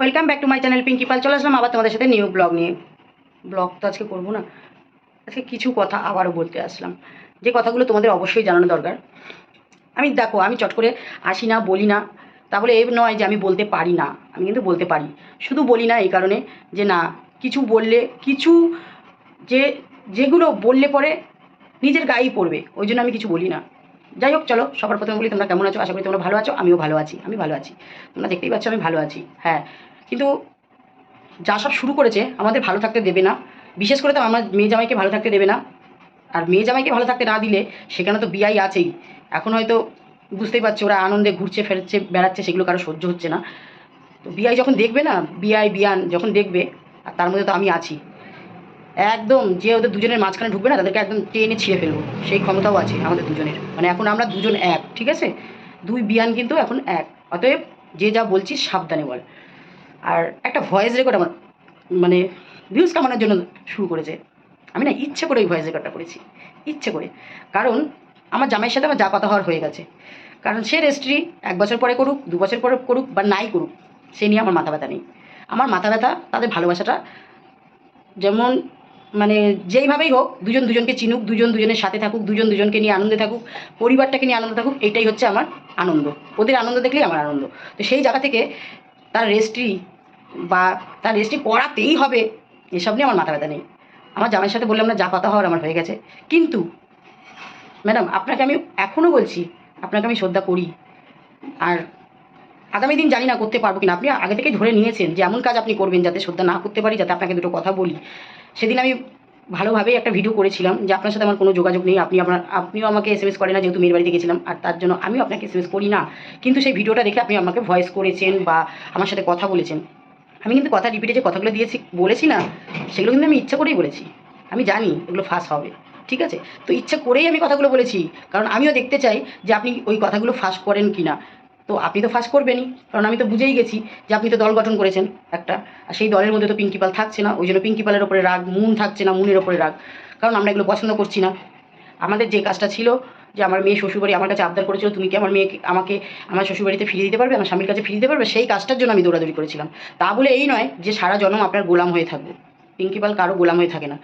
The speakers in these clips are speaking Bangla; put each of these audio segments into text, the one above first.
Welcome back to my channel Pinki Pal চলে আসলাম আবার তোমাদের সাথে নিউ ব্লগ নিয়ে। ব্লগ তো আজকে করব না। আজকে কিছু কথা আবারও বলতে আসলাম। যে কথাগুলো তোমাদের অবশ্যই জানানো দরকার। আমি দেখো, আমি চট করে আসি না, বলি না। তা বলে এই নয় যে আমি বলতে পারি না। আমি কিন্তু বলতে পারি। শুধু বলি না এই কারণে যে না, কিছু বললে, কিছু যে, যেগুলো বললে পরে নিজের গায়েই পড়বে। ওই জন্য আমি কিছু বলি না। যাই হোক চলো, সবার প্রথমে বলি তোমরা কেমন আছো? আশা করি তোমরা ভালো আছো। আমিও ভালো আছি, আমি ভালো আছি। তোমরা দেখতেই পাচ্ছ আমি ভালো আছি হ্যাঁ। কিন্তু যা সব শুরু করেছে, আমাদের ভালো থাকতে দেবে না। বিশেষ করে তো আমার মেয়ে জামাইকে ভালো থাকতে দেবে না। আর মেয়ে জামাইকে ভালো থাকতে না দিলে সেখানে তো বিয়াই আছেই। এখন হয়তো বুঝতেই পারছ, ওরা আনন্দে ঘুরছে, ফেরছে, বেড়াচ্ছে, সেগুলো কারও সহ্য হচ্ছে না। তো বিয়াই যখন দেখবে না, বিয়াই, বিয়ান যখন দেখবে, আর তার মধ্যে তো আমি আছি। একদম যে ওদের দুজনের মাঝখানে ঢুকবে না, তাদেরকে একদম টেনে ছিঁড়ে ফেলব। সেই ক্ষমতাও আছে আমাদের দুজনের। মানে এখন আমরা দুজন এক, ঠিক আছে? দুই বিয়ান কিন্তু এখন এক। অতএব যে যা বলছি সাবধানে বল। আর একটা ভয়েস রেকর্ড আমার মানে ভিউজ কামানোর জন্য শুরু করেছে। আমি না ইচ্ছে করে ওই ভয়েস রেকর্ডটা করেছি। ইচ্ছে করে। কারণ আমার জামাইয়ের সাথে আমার যা কথা হওয়ার হয়ে গেছে। কারণ সে রেজিস্ট্রি এক বছর পরে করুক, দু বছর পরে করুক, বা নাই করুক, সে নিয়ে আমার মাথা ব্যথা নেই। আমার মাথা ব্যথা, তাদের ভালোবাসাটা যেমন মানে যেইভাবেই হোক, দুজন দুজনকে চিনুক, দুজন দুজনের সাথে থাকুক, দুজন দুজনকে নিয়ে আনন্দে থাকুক, পরিবারটাকে নিয়ে আনন্দ থাকুক এটাই হচ্ছে আমার আনন্দ। ওদের আনন্দ দেখলেই আমার আনন্দ। তো সেই জায়গা থেকে তার রেজিস্ট্রি বা তার রেজিস্ট্রি করাতেই হবে, এসব নিয়ে আমার মাথা ব্যথা নেই। আমার জামাইয়ের সাথে বললাম না, যা কথা হওয়ার আমার হয়ে গেছে। কিন্তু, ম্যাডাম, আপনাকে আমি এখনও বলছি, আপনাকে আমি শ্রদ্ধা করি। আর আগামী দিন জানি না করতে পারব কিনা। আপনি আগে থেকে ধরে নিয়েছেন যে, এমন কাজ আপনি করবেন যাতে শ্রদ্ধা না করতে পারি, যাতে আপনাকে দুটো কথা বলি। সেদিন আমি ভালোভাবেই একটা ভিডিও করেছিলাম যে আপনার সাথে আমার কোনো যোগাযোগ নেই, আপনি আপনার, আপনিও আমাকে এস এম এস করেন না যেহেতু মেয়ের বাড়িতে গেছিলাম, আর তার জন্য আমিও আপনাকে এস এম এস করি না। কিন্তু সেই ভিডিওটা দেখে আপনি আমাকে ভয়েস করেছেন বা আমার সাথে কথা বলেছেন। আমি কিন্তু কথা রিপিটে যে কথাগুলো দিয়েছি, বলেছি না, সেগুলো কিন্তু আমি ইচ্ছা করেই বলেছি। আমি জানি এগুলো ফাঁস হবে, ঠিক আছে? তো ইচ্ছা করেই আমি কথাগুলো বলেছি, কারণ আমিও দেখতে চাই যে আপনি ওই কথাগুলো ফাঁস করেন কি না তো আপনি তো ফাঁস করবেনই, কারণ আমি তো বুঝেই গেছি যে আপনি তো দল গঠন করেছেন একটা, আর সেই দলের মধ্যে তো পিঙ্কিপাল থাকছে না, ওই জন্য পিঙ্কিপালের ওপরে রাগ, মুন থাকছে না, মুনের ওপরে রাগ, কারণ আমরা এগুলো পছন্দ করছি না। আমাদের যে কাজটা ছিল, যে আমার মেয়ে শ্বশুরবাড়ি আমার কাছে আবদার করেছিল, তুমি কি আমার মেয়েকে, আমাকে আমার শ্বশুরবাড়িতে ফিরিয়ে দিতে পারবে, আমার স্বামীর কাছে ফিরিয়ে দিতে পারবে, সেই কাজটার জন্য আমি দৌড়াদৌড়ি করেছিলাম। তা বলে এই নয় যে সারা জন্ম আপনার গোলাম হয়ে থাকব। পিঙ্কিপাল কারও গোলাম হয়ে থাকে না।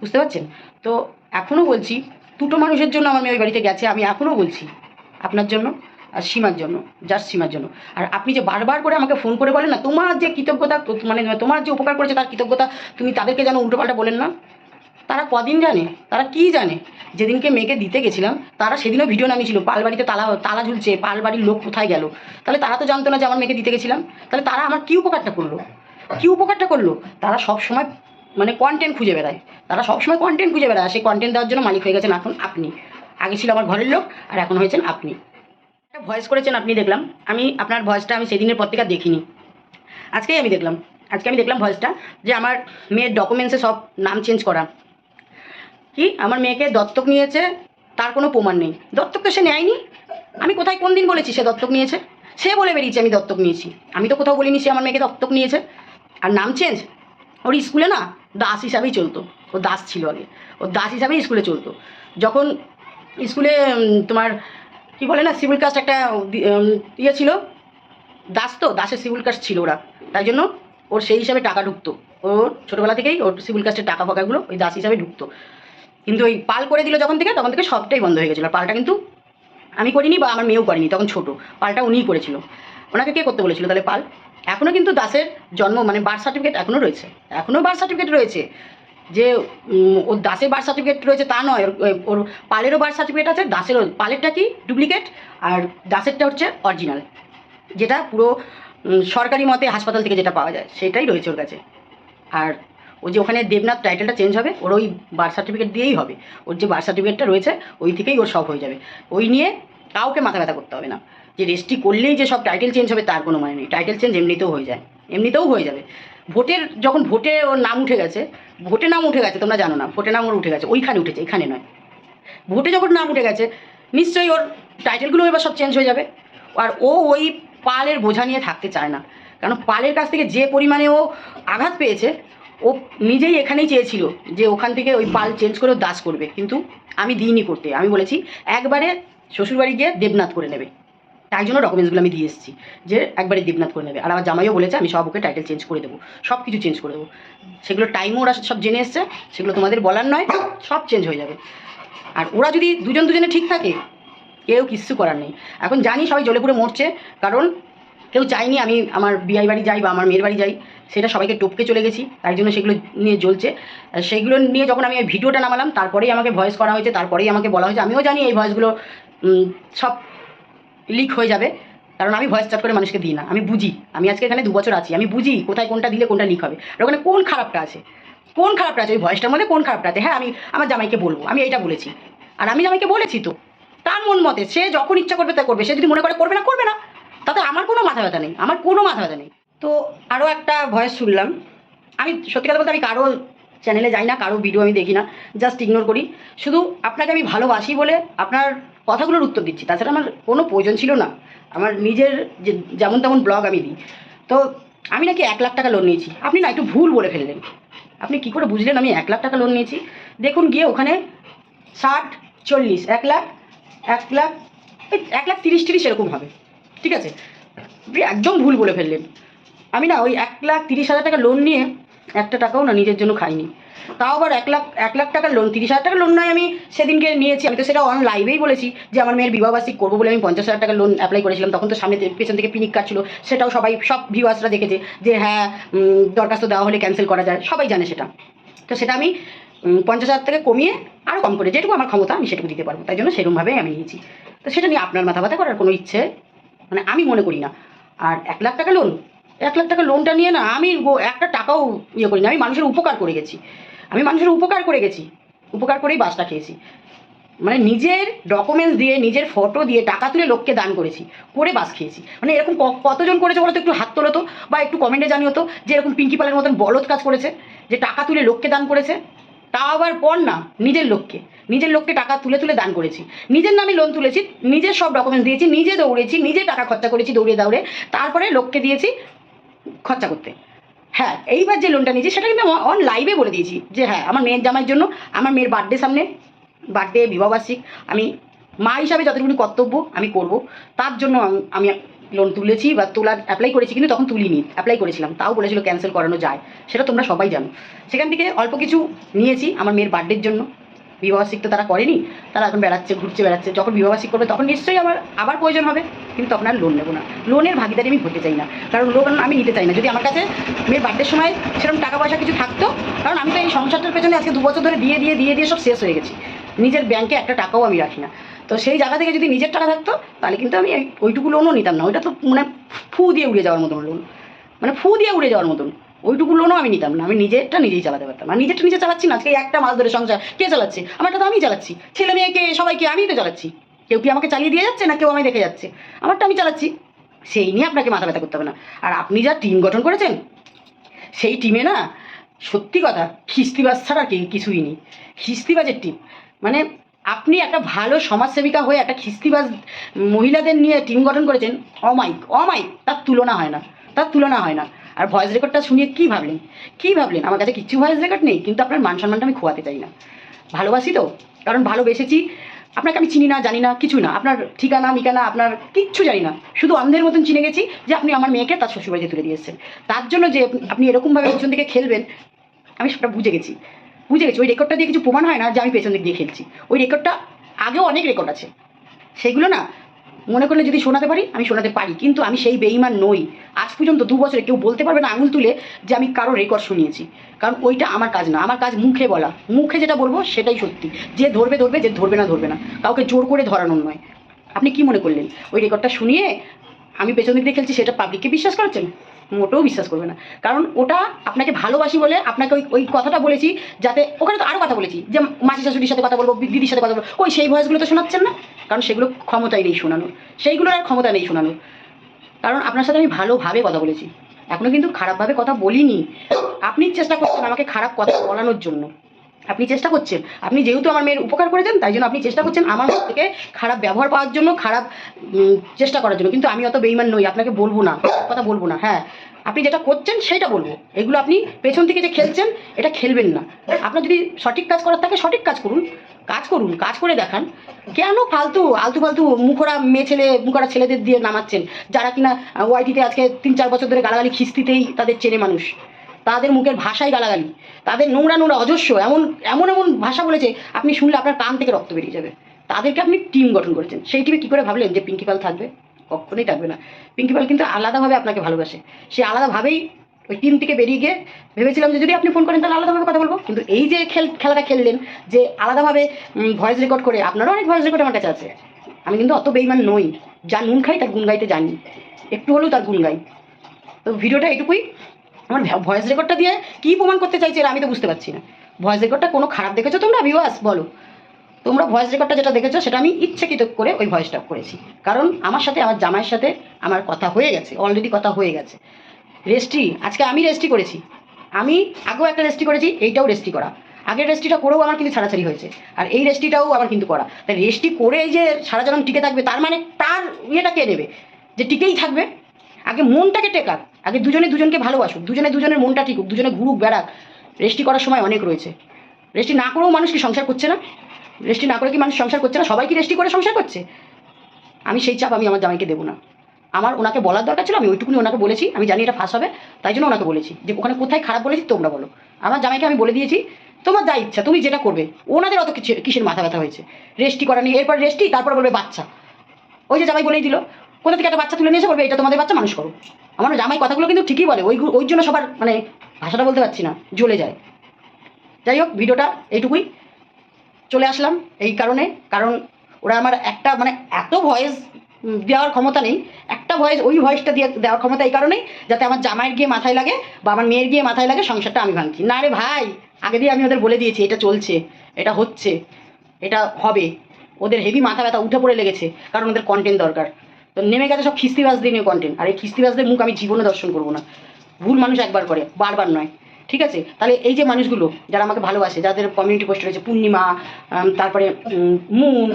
বুঝতে পারছেন? তো এখনও বলছি, দুটো মানুষের জন্য আমার মেয়ে ওই বাড়িতে গেছে, আমি এখনও বলছি, আপনার জন্য আর সীমার জন্য জাস্ট সীমার জন্য। আর আপনি যে বারবার করে আমাকে ফোন করে বলেন না, তোমার যে কৃতজ্ঞতা মানে তোমার যে উপকার করেছে তার কৃতজ্ঞতা, তুমি তাদেরকে যেন উল্টোপাল্টা বলেন না। তারা কদিন জানে? তারা কি জানে? যেদিনকে মেয়েকে দিতে গেছিলাম, তারা সেদিনও ভিডিও নামিয়েছিল, পালবাড়িতে তালা তালা ঝুলছে, পালবাড়ির লোক কোথায় গেল? তাহলে তারা তো জানতো না যে আমার মেয়েকে দিতে গেছিলাম। তাহলে তারা আমার কী উপকারটা করল? কী উপকারটা করল? তারা সব সময় মানে কন্টেন্ট খুঁজে বেড়ায়। তারা সবসময় কন্টেন্ট খুঁজে বেড়ায় সেই কন্টেন্ট দেওয়ার জন্য মালিক হয়ে গেছেন এখন আপনি। আগে ছিল আমার ঘরের লোক, আর এখন হয়েছেন আপনি। ভয়েস করেছেন আপনি দেখলাম। আমি, আপনার ভয়েসটা আমি সেদিনের আর দেখিনি। আজকেই আমি দেখলাম। আজকে আমি দেখলাম ভয়েসটা যে আমার মেয়ের ডকুমেন্টসে সব নাম চেঞ্জ করা। কি? আমার মেয়েকে দত্তক নিয়েছে, তার কোনো প্রমাণ নেই। দত্তক তো সে নেয়নি। আমি কোথায়, কোন দিন বলেছি সে দত্তক নিয়েছে? সে বলে বেরিয়েছে, আমি দত্তক নিয়েছি। আমি তো কোথাও বলিনি সে আমার মেয়েকে দত্তক নিয়েছে। আর নাম চেঞ্জ ওর স্কুলে না, দাস হিসাবেই চলতো। ও দাস ছিল আগে। ও দাস হিসাবেই স্কুলে চলতো। যখন স্কুলে তোমার কি বলে না সিভিল কাস্ট একটা ইয়ে ছিল। দাস তো, দাসের সিভিল কাস্ট ছিল ওরা। তাই জন্য ওর সেই হিসাবে টাকা ঢুকতো। ওর ছোটোবেলা থেকেই ওর সিভিল কাস্টের টাকা ফাঁকাগুলো ওই দাস হিসাবে ঢুকতো। কিন্তু ওই পাল করে দিল যখন থেকে, তখন থেকে সবটাই বন্ধ হয়ে গেছিল। পালটা কিন্তু আমি করিনি বা আমার মেয়েও করেনি, তখন ছোটো। পালটা উনিই করেছিল। ওনাকে কে করতে বলেছিল তাহলে পাল? এখনও কিন্তু দাসের জন্ম মানে বার্থ সার্টিফিকেট এখনও রয়েছে। এখনও বার্থ সার্টিফিকেট রয়েছে। যে ওর দাসের বার্থ সার্টিফিকেট রয়েছে তা নয়, ওর- পালেরও বার্থ সার্টিফিকেট আছে, দাসেরও, পালেরটা কি? ডুপ্লিকেট আর দাসেরটা হচ্ছে অরিজিনাল যেটা পুরো সরকারি মতে হাসপাতাল থেকে যেটা পাওয়া যায়, সেটাই রয়েছে ওর কাছে। আর ও যে ওখানে দেবনাথ টাইটেলটা চেঞ্জ হবে, ওর ওই বার্থ সার্টিফিকেট দিয়েই হবে। ওর যে বার্থ সার্টিফিকেটটা রয়েছে, ওই থেকেই ওর সব হয়ে যাবে। ওই নিয়ে কাউকে মাথা ব্যথা করতে হবে না। যে রেজিস্ট্রি করলেই যে সব টাইটেল চেঞ্জ হবে, তার কোনো মানে নেই। টাইটেল চেঞ্জ এমনিতেও হয়ে যায়। এমনিতেও হয়ে যাবে। ভোটের যখন ভোটে ওর নাম উঠে গেছে, ভোটে নাম উঠে গেছে, তোমরা জানো না, ভোটে নাম ওর উঠে গেছে, ওইখানে উঠেছে, এখানে নয়। ভোটে যখন নাম উঠে গেছে, নিশ্চয়ই ওর টাইটেলগুলো এবার সব চেঞ্জ হয়ে যাবে। আর ও ওই পালের বোঝা নিয়ে থাকতে চায় না। কারণ পালের কাছ থেকে যে পরিমাণে ও আঘাত পেয়েছে, ও নিজেই এখানেই চেয়েছিল যে ওখান থেকে ওই পাল চেঞ্জ করে দাস করবে। কিন্তু আমি দিইনি করতে। আমি বলেছি, একবারে শ্বশুরবাড়ি গিয়ে দেবনাথ করে নেবে। তাই জন্য ডকুমেন্টসগুলো আমি দিয়ে এসেছি, যে একবারে দেবনাথ করে নেবে। আর আমার জামাইও বলেছে, আমি সব ওকে টাইটেল চেঞ্জ করে দেবো সব কিছু চেঞ্জ করে দেবো। সেগুলো টাইমও ওরা সব জেনে এসছে, সেগুলো তোমাদের বলার নয়, সব চেঞ্জ হয়ে যাবে। আর ওরা যদি দুজন দুজনে ঠিক থাকে, কেউ কিচ্ছু করার নেই। এখন জানি সবাই জ্বলে পুড়ে মরছে, কারণ কেউ চায়নি আমি আমার বিয়াই বাড়ি যাই বা আমার মেয়ের বাড়ি যাই, সেটা সবাইকে টপকে চলে গেছি, তাই জন্য সেগুলো নিয়ে জ্বলছে। আর সেইগুলো নিয়ে যখন আমি ভিডিওটা নামালাম, তারপরেই আমাকে ভয়েস করা হয়েছে, তারপরেই আমাকে বলা হয়েছে, আমিও জানি এই ভয়েসগুলো সব লিক হয়ে যাবে, কারণ আমি ভয়েস চাট করে মানুষকে দিই না। আমি বুঝি, আমি আজকে এখানে দু বছর আছি, আমি বুঝি কোথায় কোনটা দিলে কোনটা লিক হবে। আর ওখানে কোন খারাপটা আছে? কোন খারাপটা আছে? ওই ভয়েসটার মধ্যে কোন খারাপটা আছে হ্যাঁ আমি আমার জামাইকে বলব, আমি এইটা বলেছি। আর আমি জামাইকে বলেছি তো, তার মন মতে সে যখন ইচ্ছা করবে তা করবে, সে যদি মনে করে করবে না করবে না। তাতে আমার কোনো মাথা ব্যথা নেই, আমার কোনো মাথা ব্যথা নেই। তো আরও একটা ভয়েস শুনলাম, আমি সত্যি কথা বলতে আমি কারও চ্যানেলে যাই না, কারও ভিডিও আমি দেখি না জাস্ট ইগনোর করি। শুধু আপনাকে আমি ভালোবাসি বলে আপনার কথাগুলোর উত্তর দিচ্ছি। তাছাড়া আমার কোনো প্রয়োজন ছিল না। আমার নিজের যে, যেমন তেমন ব্লগ আমি দিই। তো আমি নাকি এক লাখ টাকা লোন নিয়েছি। আপনি না একটু ভুল বলে ফেললেন। আপনি কি করে বুঝলেন আমি এক লাখ টাকা লোন নিয়েছি? দেখুন গিয়ে ওখানে ষাট, চল্লিশ, এক লাখ এক লাখ এক লাখ তিরিশ তিরিশ এরকম হবে। ঠিক আছে? আপনি একদম ভুল বলে ফেললেন। আমি না ওই এক লাখ তিরিশ হাজার টাকা লোন নিয়ে একটা টাকাও না, নিজের জন্য খাইনি। তাও আবার এক লাখ এক লাখ টাকার লোন তিরিশ হাজার টাকার লোন নয় আমি সেদিনকে নিয়েছি। আমি তো সেটা অন লাইভেই বলেছি যে আমার মেয়ের বিবাহবার্ষিক করব বলে আমি পঞ্চাশ হাজার টাকার লোন অ্যাপ্লাই করেছিলাম। তখন তো সামনে পেছন থেকে পিনিক কাটছিল, সেটাও সবাই, সব ভিউয়ার্সরা দেখেছে যে হ্যাঁ দরখাস্ত দেওয়া হলে ক্যান্সেল করা যায়। সবাই জানে সেটা। তো সেটা আমি পঞ্চাশ হাজার থেকে কমিয়ে আরও কম করে, যেটুকু আমার ক্ষমতা, আমি সেটুকু দিতে পারব। তাই জন্য সেরকমভাবেই আমি নিয়েছি। তো সেটা নিয়ে আপনার মাথা ব্যথা করার কোনো ইচ্ছে? মানে আমি মনে করি না। আর এক লাখ টাকা লোন এক লাখ টাকা লোনটা নিয়ে না আমি একটা টাকাও ইয়ে করি না আমি মানুষের উপকার করে গেছি। আমি মানুষের উপকার করে গেছি, উপকার করেই বাসটা খেয়েছি। মানে নিজের ডকুমেন্টস দিয়ে, নিজের ফটো দিয়ে, টাকা তুলে লোককে দান করেছি, করে বাস খেয়েছি। মানে এরকম কতজন করেছে বলো তো, একটু হাত তোলো তো, বা একটু কমেন্টে জানিও তো, যে এরকম পিঙ্কি পালের মতন বলদ কাজ করেছে, যে টাকা তুলে লোককে দান করেছে তা আবার পর না, নিজের লোককে। নিজের লোককে টাকা তুলে তুলে দান করেছি। নিজের নামে লোন তুলেছি, নিজের সব ডকুমেন্টস দিয়েছি, নিজে দৌড়েছি, নিজে টাকা খরচা করেছি দৌড়ে দৌড়ে, তারপরে লোককে দিয়েছি খরচা করতে। হ্যাঁ এইবার যে লোনটা নিয়েছি, সেটা কিন্তু অন লাইভে বলে দিয়েছি যে হ্যাঁ আমার মেয়ের জামাইয়ের জন্য, আমার মেয়ের বার্থডে সামনে বার্থডে বিবাহবার্ষিক, আমি মা হিসাবে যতটুকুনি কর্তব্য আমি করব, তার জন্য আমি লোন তুলেছি বা তোলার অ্যাপ্লাই করেছি, কিন্তু তখন তুলিনি অ্যাপ্লাই করেছিলাম, তাও বলেছিল ক্যান্সেল করানো যায়, সেটা তোমরা সবাই জানো। সেখান থেকে অল্প কিছু নিয়েছি আমার মেয়ের বার্থডের জন্য। বিবাহবার্ষিক তো তারা করেনি, তারা এখন বেড়াচ্ছে, ঘুরছে, বেড়াচ্ছে। যখন বিবাহবার্ষিক করবে, তখন নিশ্চয়ই আমার, আবার প্রয়োজন হবে, কিন্তু তখন আর লোন নেব না। লোনের ভাগিদারি আমি হতে চাই না, কারণ লোন আমি নিতে চাই না। যদি আমার কাছে মেয়ের বার্থডের সময় সেরকম টাকা পয়সা কিছু থাকতো, কারণ আমি তো এই সংসারটার পেছনে আজকে দু বছর ধরে দিয়ে দিয়ে দিয়ে দিয়ে সব শেষ হয়ে গেছি। নিজের ব্যাংকে একটা টাকাও আমি রাখি না। তো সেই জায়গা থেকে যদি নিজের টাকা থাকতো, তাহলে কিন্তু আমি ওইটুকু লোনও নিতাম না। ওইটা তো মানে ফু দিয়ে উড়ে যাওয়ার মতন লোন মানে ফু দিয়ে উড়ে যাওয়ার মতন। ওইটুকু লোনও আমি নিতাম না, আমি নিজেরটা নিজেই চালাতে পারতাম। আর নিজেরটা নিজে চালাচ্ছি না, আজকে একটা মাস ধরে সংসার। কে চালাচ্ছে? আমারটা তো আমি চালাচ্ছি। ছেলে মেয়েকে, সবাইকে, আমিই তো চালাচ্ছি। কেউ কি আমাকে চালিয়ে দিয়ে যাচ্ছে, না কেউ আমায় দেখে যাচ্ছে? আমারটা আমি চালাচ্ছি। সেই নিয়ে আপনাকে মাথা ব্যথা করতে হবে না। আর আপনি যা টিম গঠন করেছেন, সেই টিমে না, সত্যি কথা, খিস্তিবাজ ছাড়া কি কিছুই নেই। খিস্তিবাজের টিম মানে আপনি একটা ভালো সমাজসেবিকা হয়ে একটা খিস্তিবাজ মহিলাদের নিয়ে টিম গঠন করেছেন অমাইক অমাইক তার তুলনা হয় না। তার তুলনা হয় না। আর ভয়েস রেকর্ডটা শুনিয়ে কী ভাবলেন? কী ভাবলেন? আমার কাছে কিচ্ছু ভয়েস রেকর্ড নেই, কিন্তু আপনার মান সম্মানটা আমি খোয়াতে চাই না। ভালোবাসি তো, কারণ ভালোবেসেছি। আপনাকে আমি চিনি না, জানি না কিছু না। আপনার ঠিকানা, মিকানা, আপনার কিচ্ছু জানি না। শুধু অন্ধের মতন চিনে গেছি যে আপনি আমার মেয়েকে তার শ্বশুরবাড়িতে তুলে দিয়েছেন তার জন্য যে আপনি এরকমভাবে পিছন দিকে খেলবেন, আমি সেটা বুঝে গেছি। বুঝে গেছি। ওই রেকর্ডটা দিয়ে কিছু প্রমাণ হয় না যে আমি পেছন দিক দিয়ে খেলছি। ওই রেকর্ডটা আগেও অনেক রেকর্ড আছে। সেগুলো না মনে করলে যদি শোনাতে পারি, আমি শোনাতে পারি। কিন্তু আমি সেই বেইমান নই। আজ পর্যন্ত দু বছরে কেউ বলতে পারবে না আঙুল তুলে যে আমি কারও রেকর্ড শুনিয়েছি। কারণ ওইটা আমার কাজ না। আমার কাজ মুখে বলা। মুখে যেটা বলব সেটাই সত্যি। যে ধরবে ধরবে, যে ধরবে না ধরবে না। কাউকে জোর করে ধরানোর নয়। আপনি কি মনে করলেন? ওই রেকর্ডটা শুনিয়ে আমি পেছন দিক খেলছি, সেটা পাবলিককে বিশ্বাস করেছেন? মোটেও বিশ্বাস করবে না। কারণ ওটা আপনাকে ভালোবাসি বলে আপনাকে ওই ওই কথাটা বলেছি যাতে ওখানে তো আরও কথা বলেছি। যে মাসি শাশুড়ির সাথে কথা বলব, দিদির সাথে কথা বলব। ওই সেই ভয়েসগুলো তো শোনাচ্ছেন না? কারণ সেগুলো ক্ষমতাই নেই শোনানোর সেইগুলোর আর ক্ষমতা নেই শোনানোর কারণ আপনার সাথে আমি ভালোভাবে কথা বলেছি। এখনও কিন্তু খারাপভাবে কথা বলিনি। আপনি চেষ্টা করছেন আমাকে খারাপ কথা বলানোর জন্য। আপনি চেষ্টা করছেন। আপনি যেহেতু আমার মেয়ের উপকার করেছেন, তাই জন্য আপনি চেষ্টা করছেন আমার থেকে খারাপ ব্যবহার পাওয়ার জন্য, খারাপ চেষ্টা করার জন্য। কিন্তু আমি অত বেইমান নই, আপনাকে বলব না, কথা বলব না হ্যাঁ। আপনি যেটা করছেন সেটা বলব। এগুলো আপনি পেছন থেকে যে খেলছেন, এটা খেলবেন না। আপনার যদি সঠিক কাজ করার থাকে, সঠিক কাজ করুন। কাজ করুন, কাজ করে দেখান। কেন ফালতু, আলতু ফালতু মুখরা মেয়ে ছেলে, মুখরা ছেলেদের দিয়ে নামাচ্ছেন? যারা কিনা ওয়াইটিতে আজকে তিন চার বছর ধরে গালাগালি খিস্তিতেই তাদের চেনে মানুষ। তাদের মুখের ভাষাই গালাগালি। তাদের নোংরা নোংরা, অজস্র, এমন এমন এমন ভাষা বলেছে, আপনি শুনলে আপনার কান থেকে রক্ত বেরিয়ে যাবে। তাদেরকে আপনি টিম গঠন করেছেন। সেই টিমে কী করে ভাবলেন যে পিঙ্কি পাল থাকবে? কখনোই থাকবে না। পিঙ্কি পাল কিন্তু আলাদাভাবে আপনাকে ভালোবাসে। সে আলাদাভাবেই ওই টিম থেকে বেরিয়ে গিয়ে ভেবেছিলাম যে যদি আপনি ফোন করেন তাহলে আলাদাভাবে কথা বলব। কিন্তু এই যে খেল, খেলাটা খেললেন যে আলাদাভাবে ভয়েস রেকর্ড করে, আপনারও অনেক ভয়েস রেকর্ড আমার কাছে আছে। আমি কিন্তু অত বেইমান নই। যা নুন খাই, তার গুণ গাইতে জানি। একটু হলেও তার গুণ গাই। তো ভিডিওটা এটুকুই। আমার ভয়েস রেকর্ডটা দিয়ে কী প্রমাণ করতে চাইছে আমি তো বুঝতে পারছি না। ভয়েস রেকর্ডটা কোনো খারাপ দেখেছ তোমরা? ভিউয়ার্স বলো। তোমরা ভয়েস রেকর্ডটা যেটা দেখেছ, সেটা আমি ইচ্ছাকৃত করে ওই ভয়েসটা করেছি। কারণ আমার সাথে, আমার জামাইয়ের সাথে আমার কথা হয়ে গেছে অলরেডি কথা হয়ে গেছে। রেস্ট্রি আজকে আমি রেস্ট্রি করেছি। আমি আগেও একটা রেস্ট্রি করেছি, এইটাও রেস্ট্রি করা। আগের রেস্ট্রিটা করেও আমার কিন্তু ছাড়াছাড়ি হয়েছে, আর এই রেস্ট্রিটাও আমার কিন্তু করা। তাই রেস্ট্রি করে যে সারা জীবন টিকে থাকবে, তার মানে তার ইয়েটা কে নেবে? যে টিকেই থাকবে। আগে মনটাকে টেকাক আগে দুজনে দুজনকে ভালোবাসুক, দুজনে দুজনের মনটা টিকুক দুজনে ঘুরুক, বেড়াক। রেস্ট্রি করার সময় অনেক রয়েছে। রেস্ট্রি না করেও মানুষ কি সংসার করছে না? রেস্ট্রি না করে কি মানুষ সংসার করছে না? সবাই কি রেস্ট্রি করে সংসার করছে? আমি সেই চাপ আমি আমার জামাইকে দেবো না। আমার ওনাকে বলার দরকার ছিল, আমি ওইটুকুনি ওনাকে বলেছি, আমি জানি এটা ফাঁস হবে, তাই জন্য ওনাকে বলেছি যে ওখানে কোথায় খারাপ বলেছি তোমরা বলো। আমার জামাইকে আমি বলে দিয়েছি, তোমার যা ইচ্ছা, তুমি যেটা করবে। ওনাদের অত কিছু কিসের মাথা ব্যথা হয়েছে? রেস্টি করা নিয়ে, এরপর রেস্টি তারপর বলবে বাচ্চা। ওই যে জামাই বলেই দিল, কোথা থেকে একটা বাচ্চা তুলে নিয়ে এসে বলবে, এটা তোমাদের বাচ্চা, মানুষ করো। আমার জামাই কথাগুলো কিন্তু ঠিকই বলে, ওই ওই জন্য সবার মানে ভাষাটা বলতে পারছি না, জ্বলে যায়। যাই হোক, ভিডিওটা এইটুকুই। চলে আসলাম এই কারণে। কারণ ওরা আমার একটা মানে এত ভয়েস দেওয়ার ক্ষমতা নেই, একটা ভয়েস ওই ভয়েসটা দিয়ে দেওয়ার ক্ষমতা এই কারণেই যাতে আমার জামাইয়ের গিয়ে মাথায় লাগে বা আমার মেয়ের গিয়ে মাথায় লাগে সংসারটা আমি ভাঙছি। না রে ভাই, আগে দিয়ে আমি ওদের বলে দিয়েছি, এটা চলছে, এটা হচ্ছে, এটা হবে। ওদের হেভি মাথা ব্যথা, উঠে পড়ে লেগেছে, কারণ ওদের কন্টেন্ট দরকার। তো নেমে গেছে সব খিস্তিবাজ দিয়ে নিয়ে কন্টেন্ট আর এই খিস্তিবাজদের মুখ আমি জীবনে দর্শন করব না। ভুল মানুষ একবার করে, বারবার নয়। ঠিক আছে? তাহলে এই যে মানুষগুলো যারা আমাকে ভালোবাসে, যাদের কমিউনিটি পোস্ট রয়েছে, পূর্ণিমা তারপরে মুন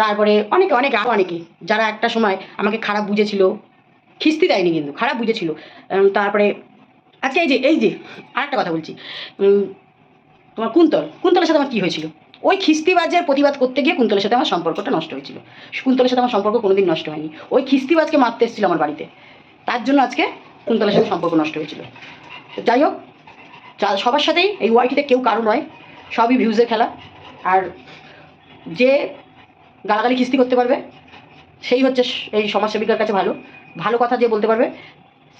তারপরে অনেকে অনেকে আরও অনেকে, যারা একটা সময় আমাকে খারাপ বুঝেছিল, খিস্তি দেয়নি কিন্তু, খারাপ বুঝেছিল তারপরে আজকে এই যে এই যে, আরেকটা কথা বলছি তোমার কুন্তল, কুন্তলের সাথে আমার কী হয়েছিল? ওই খিস্তিবাজের প্রতিবাদ করতে গিয়ে কুন্তলের সাথে আমার সম্পর্কটা নষ্ট হয়েছিল। কুন্তলের সাথে আমার সম্পর্ক কোনোদিন নষ্ট হয়নি। ওই খিস্তিবাজকে মারতে এসেছিল আমার বাড়িতে। তার জন্য আজকে কুন্তলের সাথে সম্পর্ক নষ্ট হয়েছিল। যাই হোক সবার সাথেই এই ওয়াইটিতে কেউ কারও নয়, সবই ভিউজের খেলা। আর যে গালাগালি খিস্তি করতে পারবে, সেই হচ্ছে এই সমাজসেবিকার কাছে ভালো। ভালো কথা যে বলতে পারবে,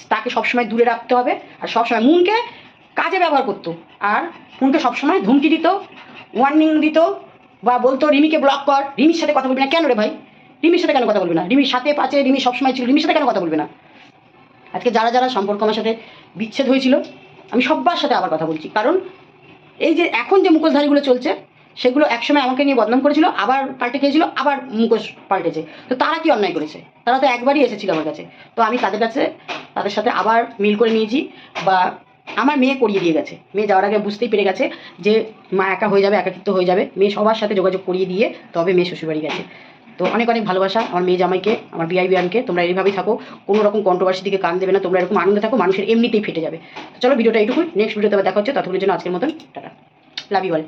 তাকে সবসময় দূরে রাখতে হবে। আর সবসময় মুনকে কাজে ব্যবহার করতো। আর মুনকে সবসময় ধুমকি দিত ওয়ার্নিং দিত, বা বলতো, রিমিকে ব্লক কর। রিমির সাথে কথা বলবি না। কেন রে ভাই? রিমির সাথে কেন কথা বলবি না? রিমির সাথে পাচে রিমি সবসময় ছিল, রিমির সাথে কেন কথা বলবে না? আজকে যারা যারা সম্পর্ক আমার সাথে বিচ্ছেদ হয়েছিল আমি সবার সাথে আবার কথা বলছি। কারণ এই যে এখন যে মুখোশধারীগুলো চলছে, সেগুলো একসময় আমাকে নিয়ে বদনাম করেছিল, আবার পাল্টে খেয়েছিল, আবার মুখোশ পাল্টেছে। তো তারা কি অন্যায় করেছে? তারা তো একবারই এসেছিল আমার কাছে। তো আমি তাদের কাছে, তাদের সাথে আবার মিল করে নিয়েছি বা আমার মেয়ে করিয়ে দিয়ে গেছে। মেয়ে যাওয়ার আগে বুঝতেই পেরে গেছে যে মা একা হয়ে যাবে, একাকিত্ব হয়ে যাবে। মেয়ে সবার সাথে যোগাযোগ করিয়ে দিয়ে তবে মেয়ে শ্বশুরবাড়ি গেছে। তো অনেক অনেক ভালোবাসা আমার মেয়ে জামাইকে, আমার বিআই বিয়ানকে তোমরা এইভাবেই থাকো। কোনো রকম কন্ট্রোভার্সি দিকে কান দেবে না, তোমরা এরকম আনন্দে থাকো, মানুষের এমনিতেই ফেটে যাবে। চলো ভিডিওটা এইটুকুই নেক্সট ভিডিওতে আবার দেখা হচ্ছে, ততক্ষণের জন্য আজকের মতন, টাটা। Love you all